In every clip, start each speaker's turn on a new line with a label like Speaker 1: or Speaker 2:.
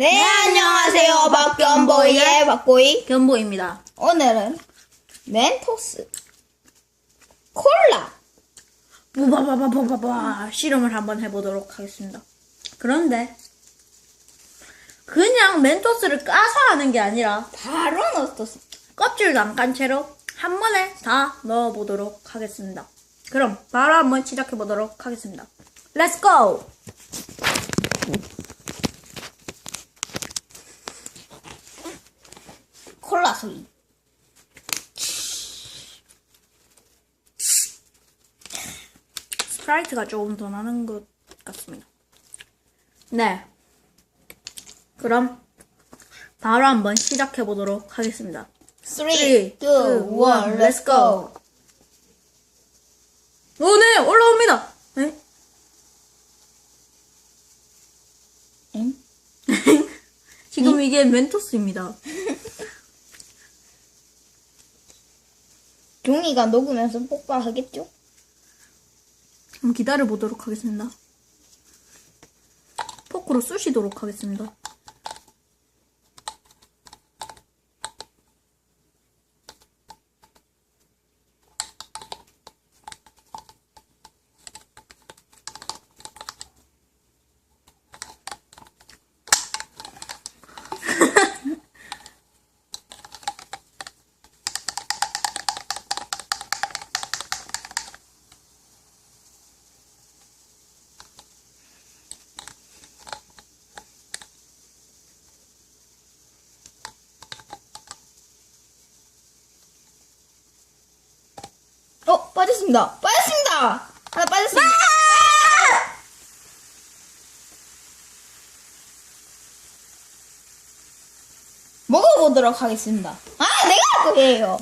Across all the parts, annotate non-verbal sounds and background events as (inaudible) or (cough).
Speaker 1: 네, 안녕하세요. 박견보이의 박보이.
Speaker 2: 견보입니다.
Speaker 1: 오늘은 멘토스 콜라.
Speaker 2: 무바바바바바바 실험을 한번 해보도록 하겠습니다. 그런데 그냥 멘토스를 까서 하는 게 아니라
Speaker 1: 바로 넣었어.
Speaker 2: 껍질도 안 깐 채로 한 번에 다 넣어보도록 하겠습니다. 그럼 바로 한번 시작해보도록 하겠습니다. 렛츠 고!
Speaker 1: 콜라 소리.
Speaker 2: 스프라이트가 조금 더 나는 것 같습니다. 네. 그럼 바로 한번 시작해 보도록 하겠습니다.
Speaker 1: 3, 2, 1, let's go.
Speaker 2: 오, 네, 올라옵니다. 네?
Speaker 1: 응? (laughs)
Speaker 2: 지금 이게 멘토스입니다.
Speaker 1: 종이가 녹으면서 폭발하겠죠?
Speaker 2: 그럼 기다려 보도록 하겠습니다. 포크로 쑤시도록 하겠습니다.
Speaker 1: 어, 빠졌습니다. 빠졌습니다. 하나 빠졌습니다. 먹어보도록 하겠습니다. 아, 내가 할 거예요.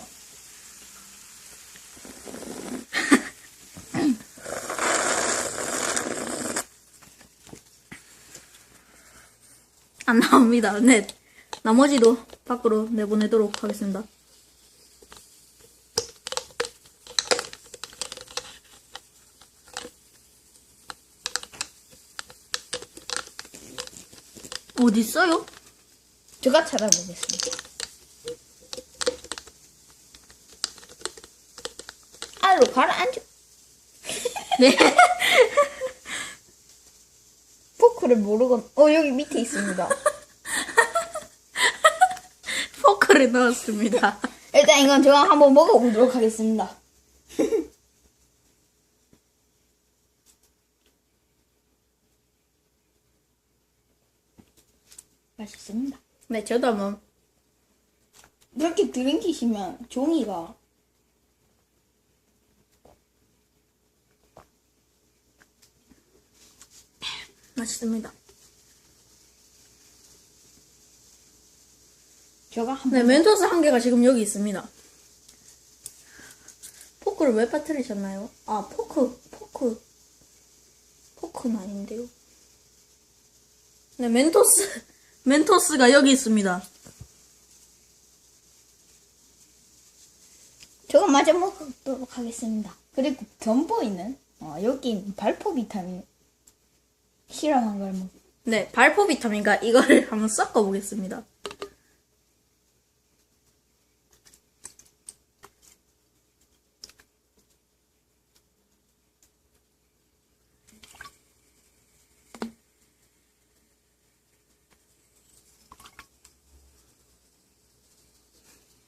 Speaker 2: 안 나옵니다. 네. 나머지도 밖으로 내보내도록 하겠습니다. 어디 있어요?
Speaker 1: 제가 찾아보겠습니다. 아로 가라앉아.
Speaker 2: 네. (laughs)
Speaker 1: 포크를 모르건, 어, 여기 밑에 있습니다. (laughs)
Speaker 2: 포크를 넣었습니다.
Speaker 1: 일단 이건 제가 한번 먹어보도록 하겠습니다. 맛있습니다.
Speaker 2: 네, 저도 한번
Speaker 1: 이렇게 들이키시면 종이가
Speaker 2: 맛있습니다.
Speaker 1: 제가 한번
Speaker 2: 네, 멘토스 한 개가 지금 여기 있습니다. 포크를 왜 빠뜨리셨나요? 아, 포크, 포크. 포크는 아닌데요. 네, 멘토스, 멘토스가 여기 있습니다.
Speaker 1: 저거 마저 먹도록 하겠습니다. 그리고 견보이는 어, 여기 발포 비타민 실험한 걸 먹.
Speaker 2: 네, 발포 비타민과 이거를 (laughs) 한번 섞어 보겠습니다.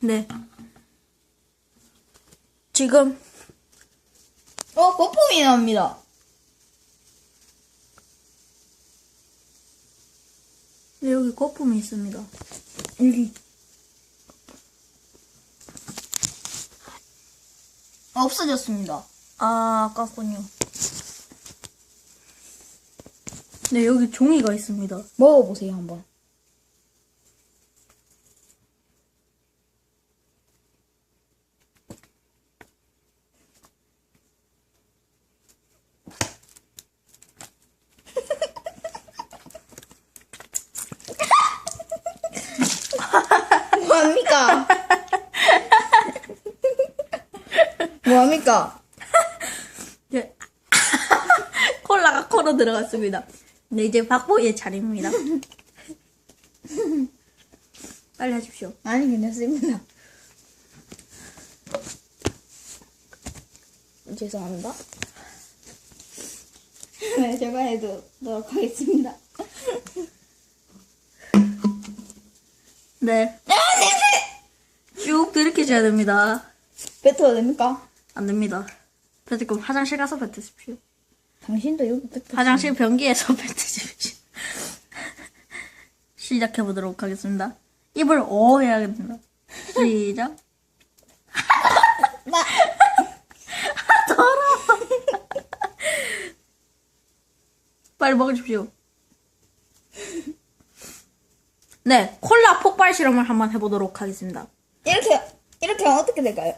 Speaker 2: 네. 지금
Speaker 1: 어 거품이 나옵니다.
Speaker 2: 네, 여기 거품이 있습니다.
Speaker 1: 여기 없어졌습니다.
Speaker 2: 아, 아깝군요. 네, 여기 종이가 있습니다.
Speaker 1: 먹어보세요 한번. 뭐합니까? 뭐합니까?
Speaker 2: 네. (laughs) 콜라가 코로 들어갔습니다. 네, 이제 박보이의 차례입니다. 빨리 하십시오.
Speaker 1: 아니 괜찮습니다. 죄송합니다. 네, 제가 해도록 하겠습니다.
Speaker 2: 네. 쭉 들이키셔야 됩니다.
Speaker 1: 뱉어도 됩니까?
Speaker 2: 안 됩니다. 뱉을 화장실 가서 뱉으십시오.
Speaker 1: 당신도 여기 뱉어.
Speaker 2: 화장실 변기에서 (laughs) 뱉으십시오. 시작해 보도록 하겠습니다. 입을 오 해야겠습니다. 시작.
Speaker 1: 나 (laughs)
Speaker 2: 빨리 먹으십시오. 네, 콜라 폭발 실험을 한번 해보도록 하겠습니다.
Speaker 1: 이렇게 이렇게 하면 어떻게 될까요?